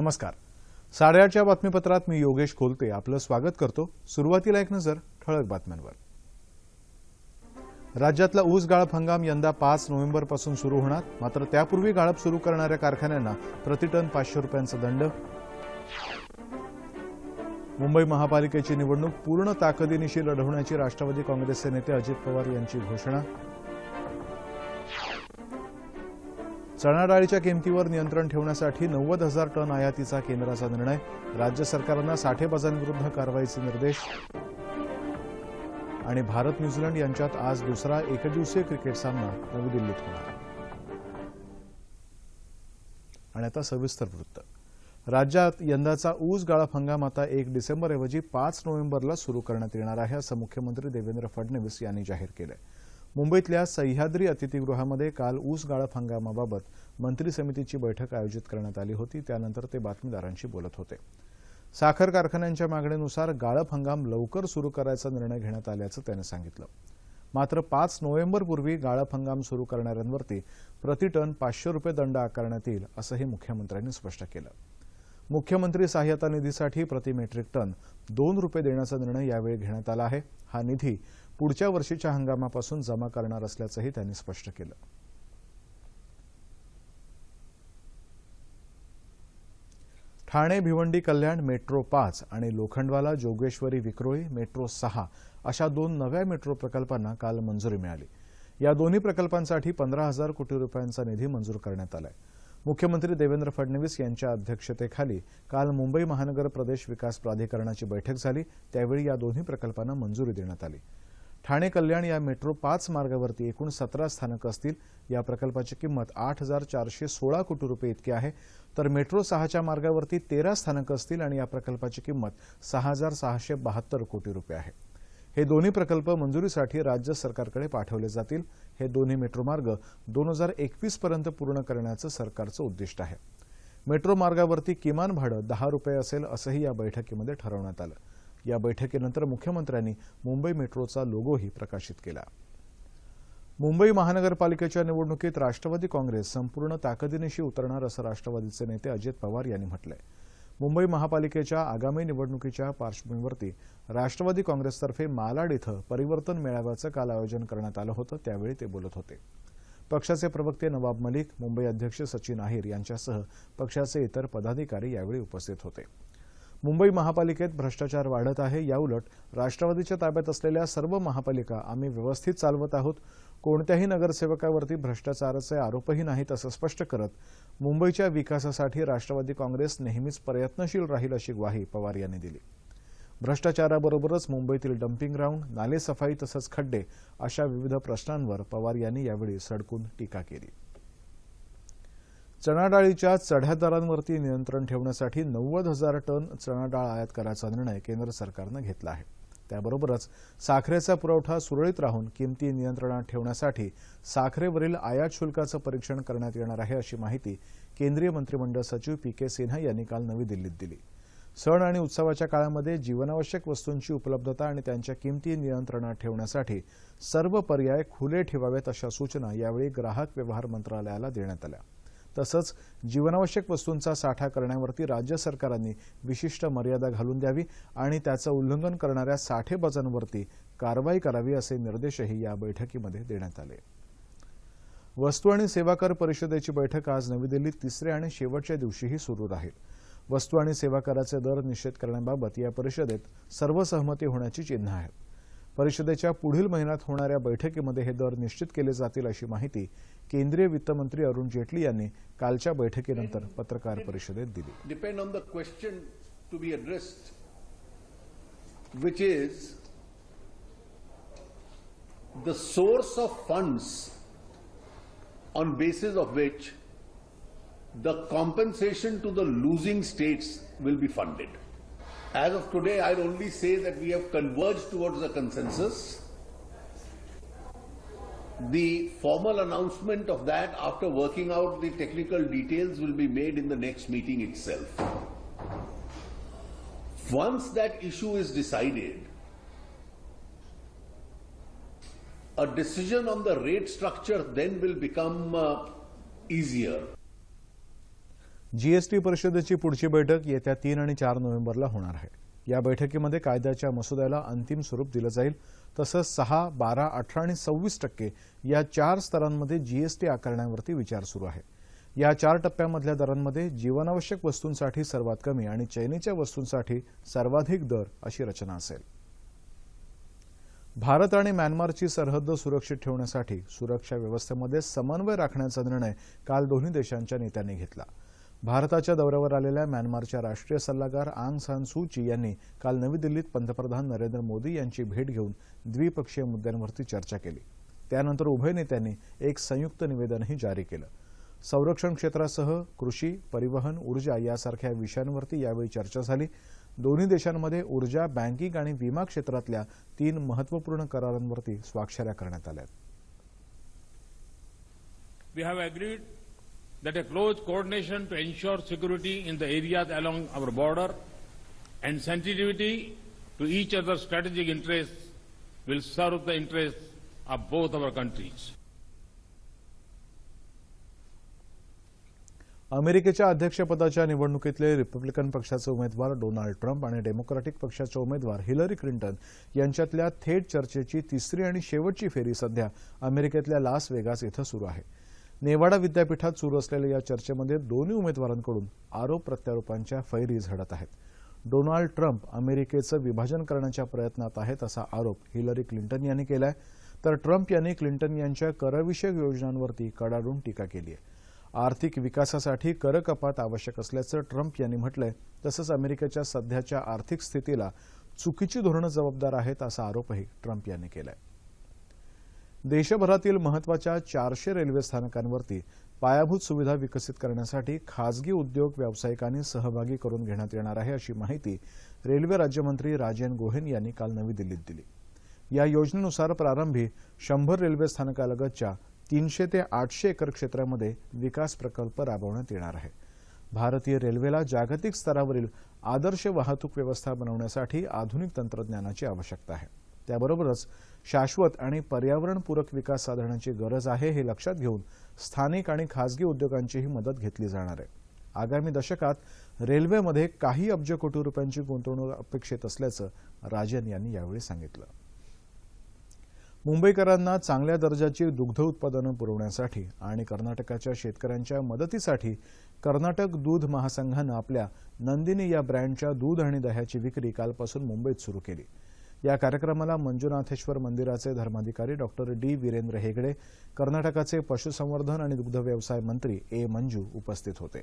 नमस्कार. साडेआठच्या बातमीपत्रात मी योगेश खोलते आपलं स्वागत करतो. सुरुवातीला एक नजर ठळक बातम्यांवर. राज्यातला ऊस गाळप हंगाम यंदा पाच नोव्हेंबरपासून सुरू होणार. मात्र त्यापूर्वी गाळप सुरू करणाऱ्या कारखान्यांना प्रतिटन पाचशे रुपयांचा दंड. मुंबई महापालिकेची निवडणूक पूर्ण ताकदीनिशी लढवण्याची राष्ट्रवादी काँग्रेसचे नेते अजित पवार यांची घोषणा. चणा डाळीच्या किमतीवर नियंत्रण ठेवण्यासाठी नव्वद हजार टन आयातीचा केंद्राचा निर्णय. राज्य सरकारांना साठेबाजांविरुद्ध कारवाईचे निर्देश. आणि भारत न्यूझीलंड यांच्यात आज दुसरा एकदिवसीय क्रिकेट सामना नवी दिल्लीत होणार. आणि आता सविस्तर वृत्त. राज्यात यंदाचा ऊस गाळप हंगाम आता एक डिसेंबरऐवजी पाच नोव्हेंबरला सुरू करण्यात येणार आहे असं मुख्यमंत्री देवेंद्र फडणवीस यांनी जाहीर केलंय. मुंबईतल्या सह्याद्री अतिथीगृहामध्ये काल ऊस गाळप हंगामाबाबत मंत्री समितीची बैठक आयोजित करण्यात आली होती. त्यानंतर ते बातमीदारांशी बोलत होते. साखर कारखान्यांच्या मागणीनुसार गाळप हंगाम लवकर सुरू करायचा निर्णय घेण्यात आल्याचं त्यानं सांगितलं. मात्र पाच नोव्हेंबरपूर्वी गाळप हंगाम सुरू करणाऱ्यांवरती प्रतिटन पाचशे रुपये दंड आकारण्यात येईल असंही मुख्यमंत्र्यांनी स्पष्ट केलं. मुख्यमंत्री सहाय्यता निधीसाठी प्रति मेट्रिक टन दोन रुपये देण्याचा निर्णय यावेळी घेण्यात आला आहे. हा निधी पुढच्या वर्षीच्या हंगामापासून जमा करणार असल्याचंही त्यांनी स्पष्ट केलं. ठाणे भिवंडी कल्याण मेट्रो पाच आणि लोखंडवाला जोगेश्वरी विक्रोळी मेट्रो सहा अशा दोन नव्या मेट्रो प्रकल्पांना काल मंजुरी मिळाली. या दोन्ही प्रकल्पांसाठी पंधरा हजार कोटी रुपयांचा निधी मंजूर करण्यात आलाय. मुख्यमंत्री देवेंद्र फडणवीस यांच्या अध्यक्षतेखाली काल मुंबई महानगर प्रदेश विकास प्राधिकरणाची बैठक झाली. त्यावेळी या दोन्ही प्रकल्पांना मंजुरी देण्यात आली. ठाणे कल्याण या मेट्रो पाच मार्गावरती एकूण सतरा स्थानकं असतील. या प्रकल्पाची किंमत आठ हजार चारशे सोळा कोटी रुपये इतकी आहे. तर मेट्रो सहाच्या मार्गावरती तेरा स्थानकं असतील आणि या प्रकल्पाची किंमत सहा हजार सहाशे बहात्तर कोटी रुपये आहे. हे दोन्ही प्रकल्प मंजुरीसाठी राज्य सरकारकडे पाठवले जातील. हे दोन्ही मेट्रो मार्ग दोन हजार एकवीस पर्यंत पूर्ण करण्याचं सरकारचं उद्दिष्ट आहे. मेट्रो मार्गावरती किमान भाडं दहा रुपये असेल असंही या बैठकीमध्ये ठरवण्यात आलं. या बैठकीनंतर मुख्यमंत्र्यांनी मुंबई मेट्रोचा लोगोही प्रकाशित केला. मुंबई महानगरपालिकेच्या निवडणुकीत राष्ट्रवादी काँग्रेस संपूर्ण ताकदीनिशी उतरणार असं राष्ट्रवादीचे नेते अजित पवार यांनी म्हटलंय. मुंबई महापालिकेच्या आगामी निवडणुकीच्या पार्श्वभूमीवरती राष्ट्रवादी काँग्रेसतर्फे मालाड इथं परिवर्तन मेळाव्याचं काल आयोजन करण्यात आलं होतं त्यावेळी ते बोलत होते. पक्षाचे प्रवक्ते नवाब मलिक मुंबई अध्यक्ष सचिन अहिर यांच्यासह पक्षाचे इतर पदाधिकारी यावेळी उपस्थित होते. मुंबई महापालिकेत भ्रष्टाचार वाढत आहे. याउलट राष्ट्रवादीच्या ताब्यात असलेल्या सर्व महापालिका आम्ही व्यवस्थित चालवत आहोत. कोणत्याही नगरसेवकावरती भ्रष्टाचाराचे आरोपही नाहीत असं स्पष्ट करत मुंबईच्या विकासासाठी राष्ट्रवादी काँग्रेस नेहमीच प्रयत्नशील राहील अशी ग्वाही पवार यांनी दिली. भ्रष्टाचाराबरोबरच मुंबईतील डम्पिंग ग्राउंड नालेसफाई तसंच खड्डे अशा विविध प्रश्नांवर पवार यांनी यावेळी सडकून टीका केली. चणाडाळीच्या चढ्या दरांवरती नियंत्रण ठेवण्यासाठी नव्वद हजार टन चणाडाळ आयात करायचा निर्णय केंद्र सरकारनं घेतला आहे. त्याबरोबरच साखरेचा पुरवठा सुरळीत राहून किमती नियंत्रणात ठेवण्यासाठी साखरेवरील आयात शुल्काचं परीक्षण करण्यात येणार आहे अशी माहिती केंद्रीय मंत्रिमंडळ सचिव पी के सिन्हा यांनी काल नवी दिल्लीत दिली. सण आणि उत्सवाच्या काळामध्ये जीवनावश्यक वस्तूंची उपलब्धता आणि त्यांच्या किमती नियंत्रणात ठेवण्यासाठी सर्व पर्याय खुले ठेवावेत अशा सूचना यावेळी ग्राहक व्यवहार मंत्रालयाला देण्यात आल्या. तसंच जीवनावश्यक वस्तूंचा साठा करण्यावरती राज्य सरकारांनी विशिष्ट मर्यादा घालून द्यावी आणि त्याचं उल्लंघन करणाऱ्या साठेबाजांवरती कारवाई करावी असे निर्देशही या बैठकीमध्ये देण्यात आले. वस्तू आणि सेवा कर परिषदेची बैठक आज नवी दिल्लीत तिसऱ्या आणि शेवटच्या दिवशीही सुरू राहील. वस्तू आणि सेवा कराचे दर निश्चित करण्याबाबत या परिषदेत सर्व सहमती होण्याची चिन्ह आहेत. परिषदेच्या पुढील महिन्यात होणाऱ्या बैठकीमध्ये हे दर निश्चित केले जातील अशी माहिती केंद्रीय वित्तमंत्री अरुण जेटली यांनी कालच्या बैठकीनंतर पत्रकार परिषदेत दिली. Depend on the question to be addressed which is the source of funds on basis of which the compensation to the losing states will be funded As of today, I'll only say that we have converged towards a consensus. The formal announcement of that after working out the technical details will be made in the next meeting itself. Once that issue is decided, a decision on the rate structure then will become uh, easier. GST परिषदेची पुढची बैठक येत्या तीन आणि चार नोव्हेंबरला होणार आहे. या बैठकीमध्ये कायद्याच्या मसुद्याला अंतिम स्वरूप दिलं जाईल. तसंच सहा बारा अठरा आणि सव्वीस टक्के या चार स्तरांमध्ये जीएसटी आकारण्यावरती विचार सुरू आहे. या चार टप्प्यामधल्या दरांमध्ये जीवनावश्यक वस्तूंसाठी सर्वात कमी आणि चैनीच्या वस्तूंसाठी सर्वाधिक दर अशी रचना असेल. भारत आणि म्यानमारची सरहद्द सुरक्षित ठेवण्यासाठी सुरक्षा व्यवस्थेमध्ये समन्वय राखण्याचा निर्णय काल दोन्ही देशांच्या नेत्यांनी घेतला. भारताच्या दौऱ्यावर आलेल्या म्यानमारच्या राष्ट्रीय सल्लागार आंग सान सूची यांनी काल नवी दिल्लीत पंतप्रधान नरेंद्र मोदी यांची भेट घेऊन द्विपक्षीय मुद्द्यांवरती चर्चा केली. त्यानंतर उभय नेत्यांनी एक संयुक्त निवेदनही जारी केलं. संरक्षण क्षेत्रासह कृषी परिवहन ऊर्जा यासारख्या विषयांवरती यावेळी चर्चा झाली. दोन्ही देशांमध्ये ऊर्जा बँकिंग आणि विमा क्षेत्रातल्या तीन महत्त्वपूर्ण करारांवरती स्वाक्षऱ्या करण्यात आल्या that a close coordination to ensure security in the areas along our border and sensitivity to each other's strategic interests will serve the interests of both our countries. अमेरिकेच्या अध्यक्षपदाच्या निवडणुकीतले रिपब्लिकन पक्षाचे उमेदवार डोनाल्ड ट्रम्प आणि democratic पक्षाचे उमेदवार Hillary Clinton यांच्यातल्या थेट चर्चेची तिसरी आणि शेवटची फेरी सध्या अमेरिकेतल्या लास वेगास इथं सुरू आहे नेवाडा विद्यापीठात सुरू असलेल्या या चर्चेमध्ये दोन्ही उमेदवारांकडून आरोप प्रत्यारोपांच्या फैरी झडत आहेत. डोनाल्ड ट्रम्प अमेरिकेचं विभाजन करण्याच्या प्रयत्नात आहेत असा आरोप हिलरी क्लिंटन यांनी केलाय. तर ट्रम्प यांनी क्लिंटन यांच्या करविषयक योजनांवरती कडाडून टीका केली आहे आर्थिक विकासासाठी कर कपात आवश्यक असल्याचं ट्रम्प यांनी म्हटलंय. तसंच अमेरिकेच्या सध्याच्या आर्थिक स्थितीला चुकीची धोरणं जबाबदार आहेत असा आरोपही ट्रम्प यांनी केलाय. देशभरातील महत्त्वाच्या चारशे रेल्वे स्थानकांवरती पायाभूत सुविधा विकसित करण्यासाठी खासगी उद्योग व्यावसायिकांनी सहभागी करून घेण्यात येणार आहे अशी माहिती रेल्वे राज्यमंत्री राजेन गोहेन यांनी काल नवी दिल्लीत दिली. या योजनेनुसार प्रारंभी शंभर रेल्वे स्थानकालगतच्या तीनशे ते आठशे एकर क्षेत्रामध्ये विकास प्रकल्प राबवण्यात येणार आहे. भारतीय रेल्वेला जागतिक स्तरावरील आदर्श वाहतूक व्यवस्था बनवण्यासाठी आधुनिक तंत्रज्ञानाची आवश्यकता आहे. त्याबरोबरच शाश्वत आणि पर्यावरणपूरक विकास साधण्याची गरज आहे हे लक्षात घेऊन स्थानिक आणि खासगी उद्योगांचीही मदत घेतली जाणार आहे. आगामी दशकात रेल्वेमध्ये काही अब्ज कोटी रुपयांची गुंतवणूक अपेक्षित असल्याचं राजन यांनी यावेळी सांगितलं. मुंबईकरांना चांगल्या दर्जाची दुग्ध उत्पादनं पुरवण्यासाठी आणि कर्नाटकाच्या शेतकऱ्यांच्या मदतीसाठी कर्नाटक दूध महासंघानं आपल्या नंदिनी या ब्रँडच्या दूध आणि दह्याची विक्री कालपासून मुंबईत सुरू केली. या कार्यक्रमाला मंजुनाथेश्वर मंदिराचे धर्माधिकारी डॉक्टर डी. वीरेंद्र हेगडे कर्नाटकाचे पशुसंवर्धन आणि दुग्धव्यवसाय मंत्री ए. मंजू उपस्थित होते.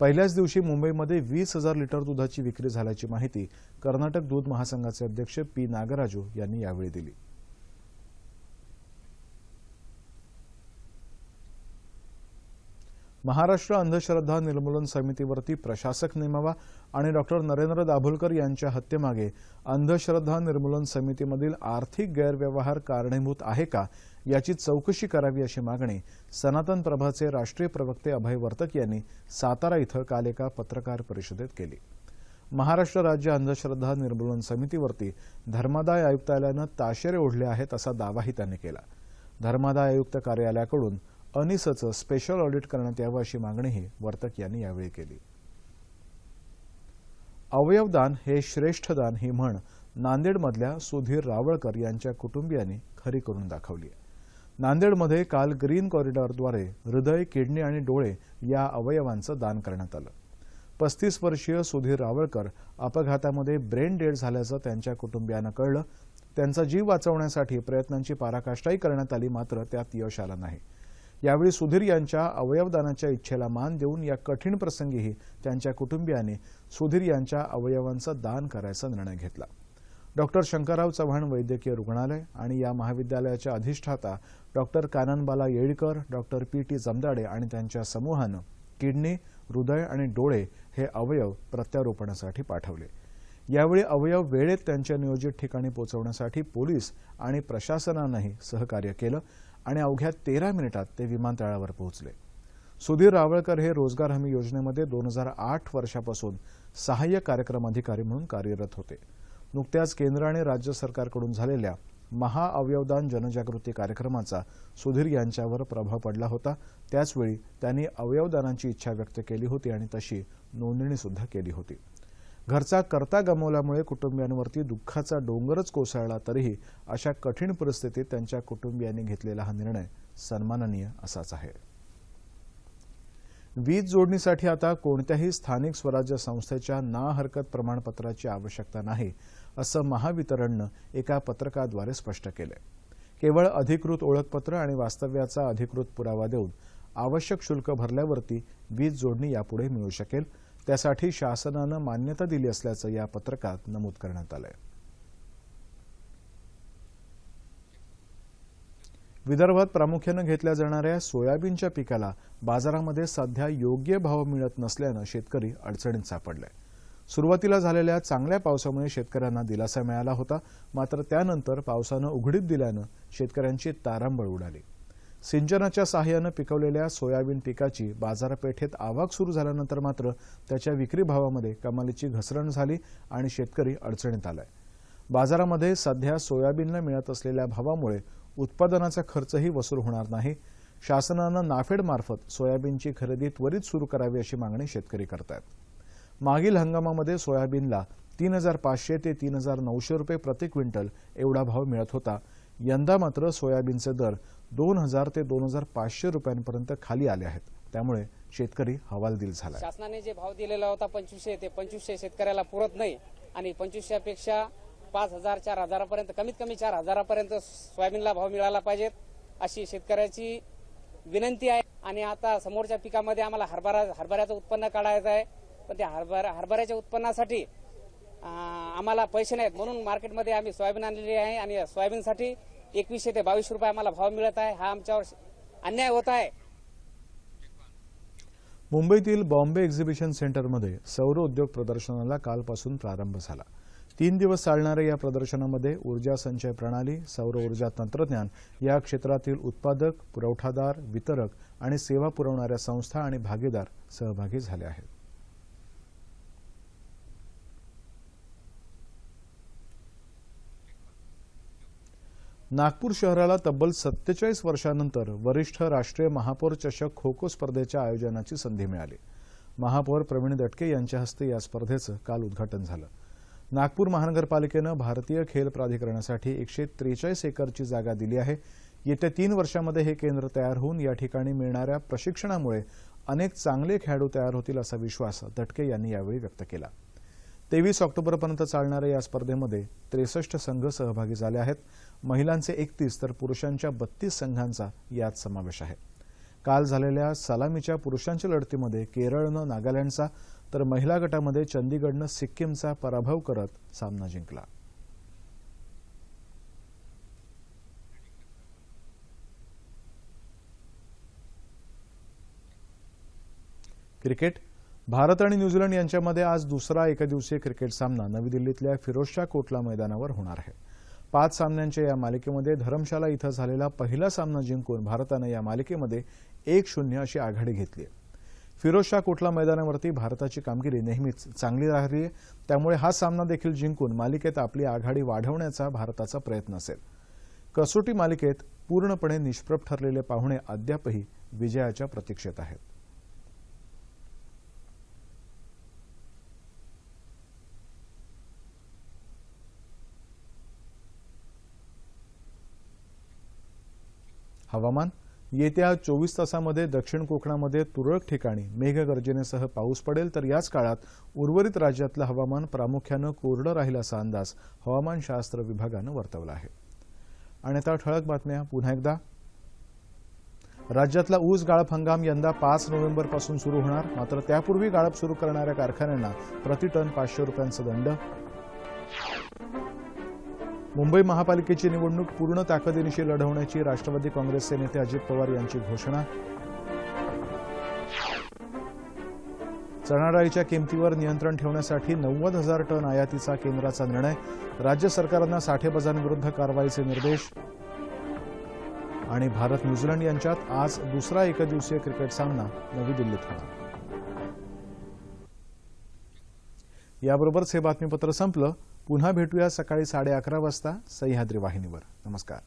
पहिल्याच दिवशी मुंबईमध्ये वीस हजार लिटर दुधाची विक्री झाल्याची माहिती कर्नाटक दूध महासंघाचे अध्यक्ष पी. नागराजू यांनी यावेळी दिली. महाराष्ट्र अंधश्रद्धा निर्मूलन समितीवरती प्रशासक नेमावा आणि डॉक्टर नरेंद्र दाभोलकर यांच्या हत्येमागे अंधश्रद्धा निर्मूलन समितीमधील आर्थिक गैरव्यवहार कारणीभूत आहे का याची चौकशी करावी अशी मागणी सनातन प्रभाचे राष्ट्रीय प्रवक्ते अभय वर्तक यांनी सातारा इथं काल एका पत्रकार परिषदेत केली. महाराष्ट्र राज्य अंधश्रद्धा निर्मूलन समितीवरती धर्मादाय आयुक्तालयानं ताशेरे ओढले आहेत असा दावाही त्यांनी केला. धर्मादाय आयुक्त कार्यालयाकडून अनिसचं स्पेशल ऑडिट करण्यात यावं अशी मागणीही वर्तक यांनी यावेळी केली. अवयवदान हे श्रेष्ठ दान ही म्हण नांदेडमधल्या सुधीर रावळकर यांच्या कुटुंबियांनी खरी करून दाखवली नांदेडमध्ये काल ग्रीन कॉरिडॉरद्वारे हृदय किडनी आणि डोळे या अवयवांचं दान करण्यात आलं. पस्तीस वर्षीय सुधीर रावळकर अपघातामध्ये ब्रेन डेड झाल्याचं त्यांच्या कुटुंबियांना कळलं. त्यांचा जीव वाचवण्यासाठी प्रयत्नांची पाराकाष्ठाही करण्यात आली मात्र त्यात यश आलं नाही. यावेळी सुधीर यांच्या अवयवदानाच्या इच्छेला मान देऊन या कठीण प्रसंगीही त्यांच्या कुटुंबियांनी सुधीर यांच्या अवयवांचं दान करायचा निर्णय घेतला. डॉक्टर शंकरराव चव्हाण वैद्यकीय रुग्णालय आणि या महाविद्यालयाच्या अधिष्ठाता doctor Kananbala Yelikar doctor P. T. Jamdade आणि त्यांच्या समूहानं किडनी हृदय आणि डोळे हे अवयव प्रत्यारोपणासाठी पाठवले. यावेळी अवयव वेळेत त्यांच्या नियोजित ठिकाणी पोहोचवण्यासाठी पोलीस आणि प्रशासनानंही सहकार्य केलं. आणि अवघ्या तेरा मिनिटात ते विमानतळावर पोहोचले. सुधीर रावळकर हे रोजगार हमी योजनेमध्ये दोन हजार आठ वर्षापासून सहाय्यक कार्यक्रम अधिकारी म्हणून कार्यरत होते. नुकत्याच केंद्र आणि राज्य सरकारकडून झालेल्या महाअवयवदान जनजागृती कार्यक्रमाचा सुधीर यांच्यावर प्रभाव पडला होता. त्याचवेळी त्यांनी अवयवदानाची इच्छा व्यक्त केली होती आणि तशी नोंदणीसुद्धा केली होती. घरचा करता गमावल्यामुळे कुटुंबियांवरती दुःखाचा डोंगरच कोसळला तरीही अशा कठीण परिस्थितीत त्यांच्या कुटुंबियांनी घेतलेला हा निर्णय सन्माननीय असाच आहे. वीज जोडणीसाठी आता कोणत्याही स्थानिक स्वराज्य संस्थेच्या ना हरकत प्रमाणपत्राची आवश्यकता नाही असं महावितरणनं एका पत्रकाद्वारे स्पष्ट केलं केवळ अधिकृत ओळखपत्र आणि वास्तव्याचा अधिकृत पुरावा देऊन आवश्यक शुल्क भरल्यावरती वीज जोडणी यापुढे मिळू शकेल त्यासाठी शासनानं मान्यता दिली असल्याचं या पत्रकात नमूद करण्यात आलंय. विदर्भात प्रामुख्यानं घेतल्या जाणाऱ्या सोयाबीनच्या पिकाला बाजारामध्ये सध्या योग्य भाव मिळत नसल्यानं शेतकरी अडचणीत सापडलाय. सुरुवातीला झालेल्या चांगल्या पावसामुळे शेतकऱ्यांना दिलासा मिळाला होता मात्र त्यानंतर पावसानं उघडीप दिल्यानं शेतकऱ्यांची तारांबळ उडाली. सिंचनाच्या सहाय्यानं पिकवलेल्या सोयाबीन पिकाची बाजारपेठेत आवक सुरू झाल्यानंतर मात्र त्याच्या विक्री भावामध्ये कमालीची घसरण झाली आणि शेतकरी अडचणीत आलाय. बाजारामध्ये सध्या सोयाबीनला मिळत असलेल्या भावामुळे उत्पादनाचा खर्चही वसूल होणार नाही. शासनानं नाफेडमार्फत सोयाबीनची खरेदी त्वरित सुरू करावी अशी मागणी शेतकरी करतायत. मागील हंगामामध्ये सोयाबीनला तीन हजार पाचशे ते तीन हजार नऊशे रुपये प्रति क्विंटल एवढा भाव मिळत होता. यंदा मात्र सोयाबीनचे दर दोन हजार ते दोन हजार पाचशे रुपयांपर्यंत खाली आले आहेत. त्यामुळे शेतकरी हवालदिल झाला शासनाने जे भाव दिलेला होता पंचवीसशे ते पंचवीसशे शेतकऱ्याला पुरत नाही. आणि पंचवीसशेपेक्षा पाच हजार चार हजारापर्यंत कमीत कमी चार हजारापर्यंत सोयाबीनला भाव मिळाला पाहिजेत अशी शेतकऱ्याची विनंती आहे. आणि आता समोरच्या पिकामध्ये आम्हाला हरभरा हरभऱ्याचं उत्पन्न काढायचं आहे. पण त्या हरभरा हरभऱ्याच्या उत्पन्नासाठी आम्हाला पैसे नाहीत. म्हणून मार्केटमध्ये आम्ही सोयाबीन आणलेली आहे. आणि सोयाबीनसाठी एकवीसशे ते बावीस रुपये आम्हाला भाव मिळत आहे. हा आमच्यावर अन्याय होत आहे. मुंबईतील बॉम्बे एक्झिबिशन सेंटरमध्ये सौर उद्योग प्रदर्शनाला कालपासून प्रारंभ झाला. तीन दिवस चालणाऱ्या या प्रदर्शनामध्ये ऊर्जा संचय प्रणाली सौर ऊर्जा तंत्रज्ञान या क्षेत्रातील उत्पादक पुरवठादार वितरक आणि सेवा पुरवणाऱ्या संस्था आणि भागीदार सहभागी झाले आहेत. नागपूर शहराला तब्बल सत्तेचाळीस वर्षानंतर वरिष्ठ राष्ट्रीय महापौर चषक खो खो स्पर्धेच्या आयोजनाची संधी मिळाली. महापौर प्रवीण दटके यांच्या हस्ते या स्पर्धेचं काल उद्घाटन झालं. नागपूर महानगरपालिकेनं भारतीय खेल प्राधिकरणासाठी एकशे त्रेचाळीस एकरची जागा दिली आहे. येत्या तीन वर्षामध्ये हे केंद्र तयार होऊन या ठिकाणी मिळणाऱ्या प्रशिक्षणामुळे अनेक चांगले खेळाडू तयार होतील असा विश्वास दटके यांनी यावेळी व्यक्त केला. तेवीस ऑक्टोबरपर्यंत चालणाऱ्या या स्पर्धेमध्ये त्रेसष्ट संघ सहभागी झाले आहेत. महिलांचे एकतीस तर पुरुषांच्या बत्तीस संघांचा यात समावेश आहे. काल झालेल्या सलामीच्या पुरुषांच्या लढतीमध्ये केरळनं नागालँडचा तर महिला गटामध्ये चंदीगडनं सिक्कीमचा पराभव करत सामना जिंकला. क्रिकेट भारत आणि न्यूझीलंड यांच्यामध्ये आज दुसरा एकदिवसीय क्रिकेट सामना नवी दिल्लीतल्या फिरोजशाह कोटला मैदानावर होणार आहे. पाच सामन्यांच्या या मालिकेमध्ये धरमशाला इथं झालेला पहिला सामना जिंकून भारतानं या मालिकेमध्ये एक शून्य अशी आघाडी घेतली आहे. फिरोजशाह कोटला मैदानावरती भारताची कामगिरी नेहमीच चांगली राहिली आहे. त्यामुळे हा सामना देखील जिंकून मालिकेत आपली आघाडी वाढवण्याचा भारताचा प्रयत्न असेल. कसोटी मालिकेत पूर्णपणे निष्प्रभ ठरलेले पाहुणे अद्यापही विजयाच्या प्रतीक्षेत आहेत. हवामान. येत्या चोवीस तासामध्ये दक्षिण कोकणामध्ये तुरळक ठिकाणी मेघगर्जनेसह पाऊस पडेल तर याच काळात उर्वरित राज्यातलं हवामान प्रामुख्यानं कोरडं राहील असा अंदाज हवामानशास्त्र विभागानं वर्तवला आहे. आणि आता ठळक बातम्या पुन्हा एकदा. राज्यातला ऊस गाळप हंगाम यंदा पाच नोव्हेंबरपासून सुरू होणार मात्र त्यापूर्वी गाळप सुरू करणाऱ्या कारखान्यांना प्रतिटन पाचशे रुपयांचा दंड. मुंबई महापालिकेची निवडणूक पूर्ण ताकदीनिशी लढवण्याची राष्ट्रवादी काँग्रेसचे नेते अजित पवार यांची घोषणा. चणाडाळीच्या किमतीवर नियंत्रण ठेवण्यासाठी नव्वद हजार टन आयातीचा केंद्राचा निर्णय. राज्य सरकारांना साठेबाजांविरुद्ध कारवाईचे निर्देश. आणि भारत न्यूझीलंड यांच्यात आज दुसरा एकदिवसीय क्रिकेट सामना नवी दिल्लीत होणार. याबरोबरच हे बातमीपत्र संपलं. पुन्हा भेटूया सकाळी साडे अकरा वाजता सह्याद्री वाहिनीवर. नमस्कार.